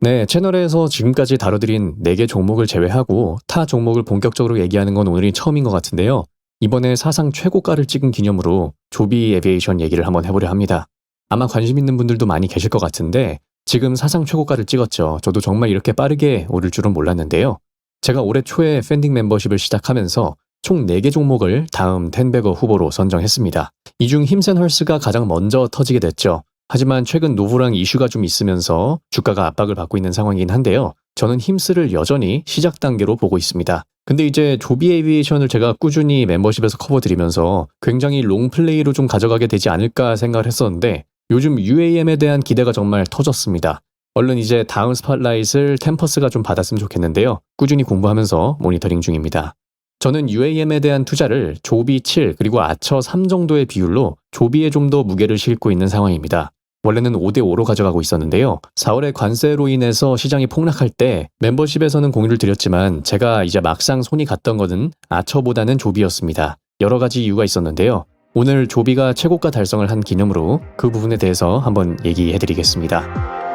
네, 채널에서 지금까지 다뤄드린 4개 종목을 제외하고 타 종목을 본격적으로 얘기하는 건 오늘이 처음인 것 같은데요. 이번에 사상 최고가를 찍은 기념으로 조비 에비에이션 얘기를 한번 해보려 합니다. 아마 관심 있는 분들도 많이 계실 것 같은데 지금 사상 최고가를 찍었죠. 저도 정말 이렇게 빠르게 오를 줄은 몰랐는데요. 제가 올해 초에 팬딩 멤버십을 시작하면서 총 4개 종목을 다음 텐베거 후보로 선정했습니다. 이 중 힘센 헐스가 가장 먼저 터지게 됐죠. 하지만 최근 노후랑 이슈가 좀 있으면서 주가가 압박을 받고 있는 상황이긴 한데요. 저는 힘스를 여전히 시작 단계로 보고 있습니다. 근데 이제 조비 에비에이션을 제가 꾸준히 멤버십에서 커버드리면서 굉장히 롱플레이로 좀 가져가게 되지 않을까 생각을 했었는데 요즘 UAM에 대한 기대가 정말 터졌습니다. 얼른 이제 다음 스팟라이트를 템퍼스가 좀 받았으면 좋겠는데요. 꾸준히 공부하면서 모니터링 중입니다. 저는 UAM에 대한 투자를 조비 7 그리고 아처 3 정도의 비율로 조비에 좀 더 무게를 싣고 있는 상황입니다. 원래는 5대5로 가져가고 있었는데요. 4월에 관세로 인해서 시장이 폭락할 때 멤버십에서는 공유를 드렸지만 제가 이제 막상 손이 갔던 것은 아처보다는 조비였습니다. 여러 가지 이유가 있었는데요. 오늘 조비가 최고가 달성을 한 기념으로 그 부분에 대해서 한번 얘기해 드리겠습니다.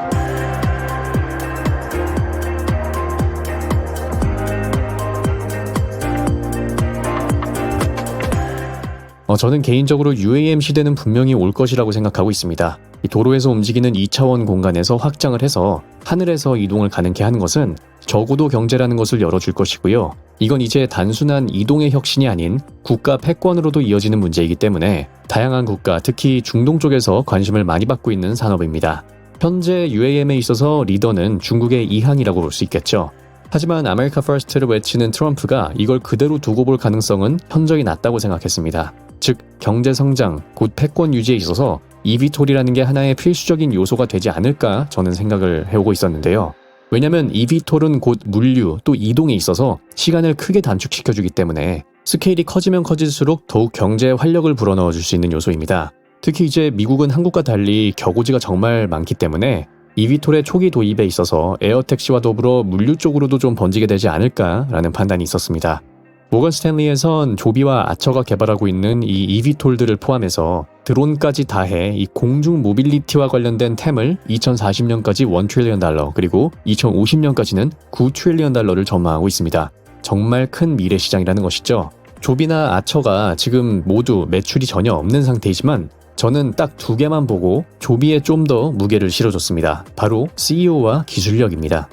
어, 저는 개인적으로 UAM 시대는 분명히 올 것이라고 생각하고 있습니다. 이 도로에서 움직이는 2차원 공간에서 확장을 해서 하늘에서 이동을 가능케 하는 것은 저고도 경제라는 것을 열어줄 것이고요. 이건 이제 단순한 이동의 혁신이 아닌 국가 패권으로도 이어지는 문제이기 때문에 다양한 국가, 특히 중동 쪽에서 관심을 많이 받고 있는 산업입니다. 현재 UAM에 있어서 리더는 중국의 이항이라고 볼 수 있겠죠. 하지만 아메리카 퍼스트를 외치는 트럼프가 이걸 그대로 두고 볼 가능성은 현저히 낮다고 생각했습니다. 즉 경제 성장, 곧 패권 유지에 있어서 이비톨이라는 게 하나의 필수적인 요소가 되지 않을까 저는 생각을 해오고 있었는데요. 왜냐면 이비톨은 곧 물류 또 이동에 있어서 시간을 크게 단축시켜주기 때문에 스케일이 커지면 커질수록 더욱 경제에 활력을 불어넣어 줄 수 있는 요소입니다. 특히 이제 미국은 한국과 달리 격오지가 정말 많기 때문에 이비톨의 초기 도입에 있어서 에어택시와 더불어 물류 쪽으로도 좀 번지게 되지 않을까라는 판단이 있었습니다. 모건 스탠리에선 조비와 아처가 개발하고 있는 이 이비톨들을 포함해서 드론까지 다해 이 공중 모빌리티와 관련된 템을 2040년까지 1 트릴리언 달러 그리고 2050년까지는 9 트릴리언 달러를 전망하고 있습니다. 정말 큰 미래 시장이라는 것이죠. 조비나 아처가 지금 모두 매출이 전혀 없는 상태이지만 저는 딱 두 개만 보고 조비에 좀 더 무게를 실어줬습니다. 바로 CEO와 기술력입니다.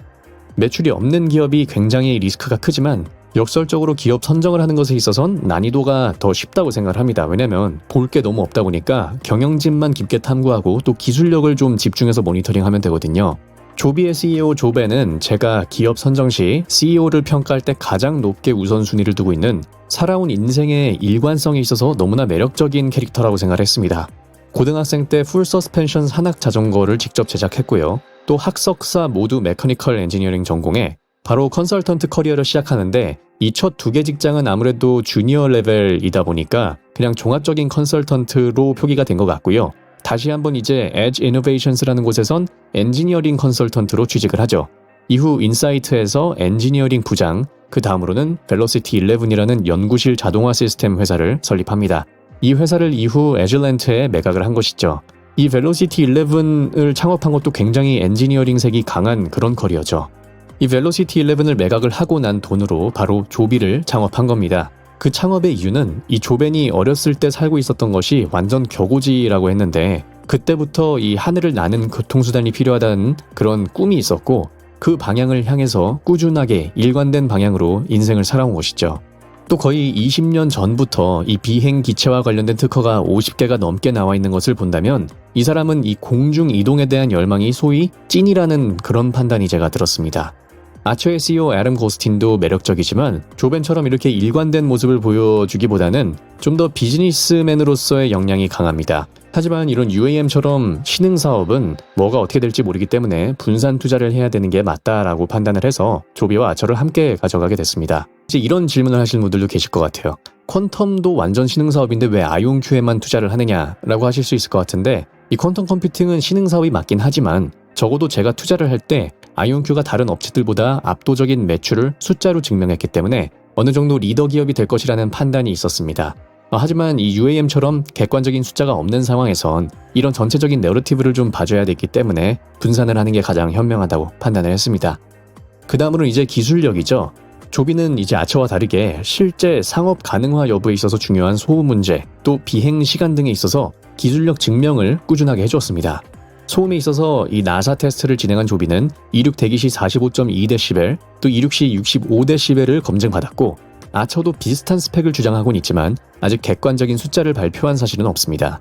매출이 없는 기업이 굉장히 리스크가 크지만 역설적으로 기업 선정을 하는 것에 있어선 난이도가 더 쉽다고 생각을 합니다. 왜냐면 볼 게 너무 없다 보니까 경영진만 깊게 탐구하고 또 기술력을 좀 집중해서 모니터링하면 되거든요. 조비의 CEO 조베는 제가 기업 선정 시 CEO를 평가할 때 가장 높게 우선순위를 두고 있는 살아온 인생의 일관성에 있어서 너무나 매력적인 캐릭터라고 생각했습니다. 고등학생 때 풀 서스펜션 산악 자전거를 직접 제작했고요. 또 학석사 모두 메커니컬 엔지니어링 전공에 바로 컨설턴트 커리어를 시작하는데 이 첫 두 개 직장은 아무래도 주니어 레벨이다 보니까 그냥 종합적인 컨설턴트로 표기가 된 것 같고요. 다시 한번 이제 Edge Innovations라는 곳에선 엔지니어링 컨설턴트로 취직을 하죠. 이후 인사이트에서 엔지니어링 부장, 그 다음으로는 벨로시티 11이라는 연구실 자동화 시스템 회사를 설립합니다. 이 회사를 이후 에즐렌트에 매각을 한 것이죠. 이 벨로시티 11을 창업한 것도 굉장히 엔지니어링색이 강한 그런 커리어죠. 이 벨로시티 11을 매각을 하고 난 돈으로 바로 조비를 창업한 겁니다. 그 창업의 이유는 이 조벤이 어렸을 때 살고 있었던 것이 완전 격오지라고 했는데 그때부터 이 하늘을 나는 교통수단이 필요하다는 그런 꿈이 있었고 그 방향을 향해서 꾸준하게 일관된 방향으로 인생을 살아온 것이죠. 또 거의 20년 전부터 이 비행 기체와 관련된 특허가 50개가 넘게 나와 있는 것을 본다면 이 사람은 이 공중 이동에 대한 열망이 소위 찐이라는 그런 판단이 제가 들었습니다. 아처의 CEO 애덤 고스틴도 매력적이지만 조벤처럼 이렇게 일관된 모습을 보여주기보다는 좀 더 비즈니스맨으로서의 역량이 강합니다. 하지만 이런 UAM처럼 신흥 사업은 뭐가 어떻게 될지 모르기 때문에 분산 투자를 해야 되는 게 맞다라고 판단을 해서 조비와 아처를 함께 가져가게 됐습니다. 이제 이런 질문을 하시는 분들도 계실 것 같아요. 퀀텀도 완전 신흥 사업인데 왜 아이온큐에만 투자를 하느냐라고 하실 수 있을 것 같은데 이 퀀텀 컴퓨팅은 신흥 사업이 맞긴 하지만 적어도 제가 투자를 할 때 아이온큐가 다른 업체들보다 압도적인 매출을 숫자로 증명했기 때문에 어느 정도 리더 기업이 될 것이라는 판단이 있었습니다. 어, 하지만 이 UAM처럼 객관적인 숫자가 없는 상황에선 이런 전체적인 내러티브를 좀 봐줘야 되기 때문에 분산을 하는 게 가장 현명하다고 판단을 했습니다. 그 다음으로는 이제 기술력이죠. 조비는 이제 아처와 다르게 실제 상업 가능화 여부에 있어서 중요한 소음 문제, 또 비행 시간 등에 있어서 기술력 증명을 꾸준하게 해줬습니다. 소음에 있어서 이 나사 테스트를 진행한 조비는 이륙 대기 시 45.2데시벨, 또 이륙 시 65데시벨을 검증받았고 아처도 비슷한 스펙을 주장하곤 있지만 아직 객관적인 숫자를 발표한 사실은 없습니다.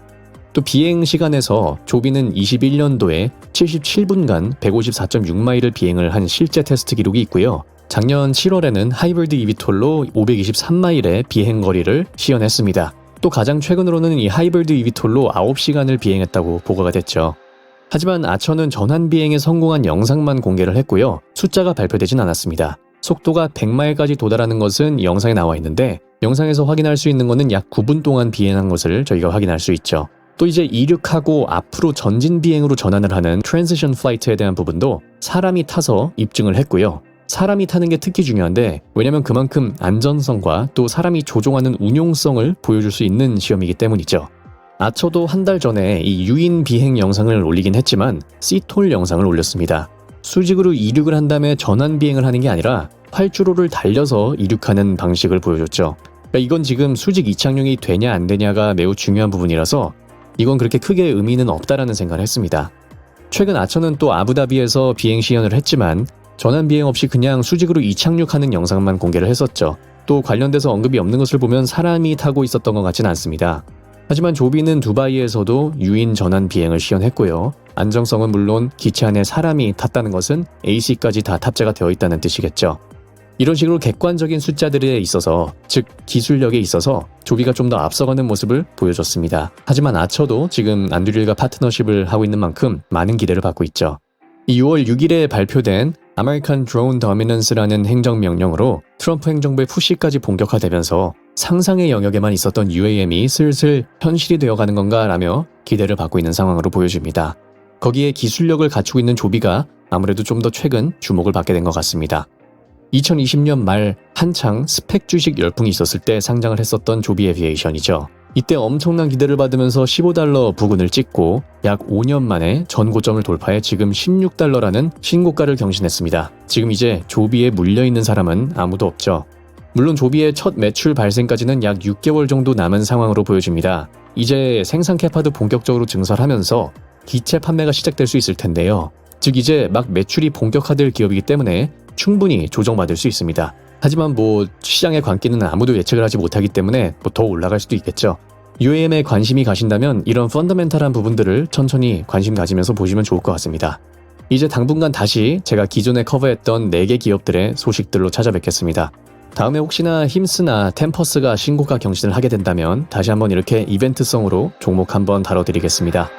또 비행 시간에서 조비는 21년도에 77분간 154.6마일을 비행을 한 실제 테스트 기록이 있고요. 작년 7월에는 하이브리드 이비톨로 523마일의 비행 거리를 시연했습니다. 또 가장 최근으로는 이 하이브리드 이비톨로 9시간을 비행했다고 보고가 됐죠. 하지만 아처는 전환 비행에 성공한 영상만 공개를 했고요. 숫자가 발표되진 않았습니다. 속도가 100마일까지 도달하는 것은 영상에 나와 있는데 영상에서 확인할 수 있는 것은 약 9분 동안 비행한 것을 저희가 확인할 수 있죠. 또 이제 이륙하고 앞으로 전진 비행으로 전환을 하는 트랜지션 플라이트에 대한 부분도 사람이 타서 입증을 했고요. 사람이 타는 게 특히 중요한데 왜냐면 그만큼 안전성과 또 사람이 조종하는 운용성을 보여줄 수 있는 시험이기 때문이죠. 아처도 한 달 전에 이 유인 비행 영상을 올리긴 했지만 시톨 영상을 올렸습니다. 수직으로 이륙을 한 다음에 전환 비행을 하는 게 아니라 활주로를 달려서 이륙하는 방식을 보여줬죠. 그러니까 이건 지금 수직 이착륙이 되냐 안 되냐가 매우 중요한 부분이라서 이건 그렇게 크게 의미는 없다라는 생각을 했습니다. 최근 아처는 또 아부다비에서 비행 시연을 했지만 전환 비행 없이 그냥 수직으로 이착륙하는 영상만 공개를 했었죠. 또 관련돼서 언급이 없는 것을 보면 사람이 타고 있었던 것 같지는 않습니다. 하지만 조비는 두바이에서도 유인 전환 비행을 시연했고요. 안정성은 물론 기체 안에 사람이 탔다는 것은 AC까지 다 탑재가 되어 있다는 뜻이겠죠. 이런 식으로 객관적인 숫자들에 있어서, 즉 기술력에 있어서 조비가 좀 더 앞서가는 모습을 보여줬습니다. 하지만 아처도 지금 안드릴과 파트너십을 하고 있는 만큼 많은 기대를 받고 있죠. 이 6월 6일에 발표된 아메리칸 드론 더미넌스라는 행정명령으로 트럼프 행정부의 푸시까지 본격화되면서 상상의 영역에만 있었던 UAM이 슬슬 현실이 되어가는 건가 라며 기대를 받고 있는 상황으로 보여집니다. 거기에 기술력을 갖추고 있는 조비가 아무래도 좀 더 최근 주목을 받게 된 것 같습니다. 2020년 말 한창 스펙 주식 열풍이 있었을 때 상장을 했었던 조비 에비에이션이죠. 이때 엄청난 기대를 받으면서 15달러 부근을 찍고 약 5년 만에 전고점을 돌파해 지금 16달러라는 신고가를 경신했습니다. 지금 이제 조비에 물려있는 사람은 아무도 없죠. 물론 조비의 첫 매출 발생까지는 약 6개월 정도 남은 상황으로 보여집니다. 이제 생산 캐파도 본격적으로 증설하면서 기체 판매가 시작될 수 있을 텐데요. 즉 이제 막 매출이 본격화될 기업이기 때문에 충분히 조정받을 수 있습니다. 하지만 뭐 시장의 관계는 아무도 예측을 하지 못하기 때문에 뭐 더 올라갈 수도 있겠죠. UAM에 관심이 가신다면 이런 펀더멘탈한 부분들을 천천히 관심 가지면서 보시면 좋을 것 같습니다. 이제 당분간 다시 제가 기존에 커버했던 4개 기업들의 소식들로 찾아뵙겠습니다. 다음에 혹시나 힘스나 템퍼스가 신고가 경신을 하게 된다면 다시 한번 이렇게 이벤트성으로 종목 한번 다뤄드리겠습니다.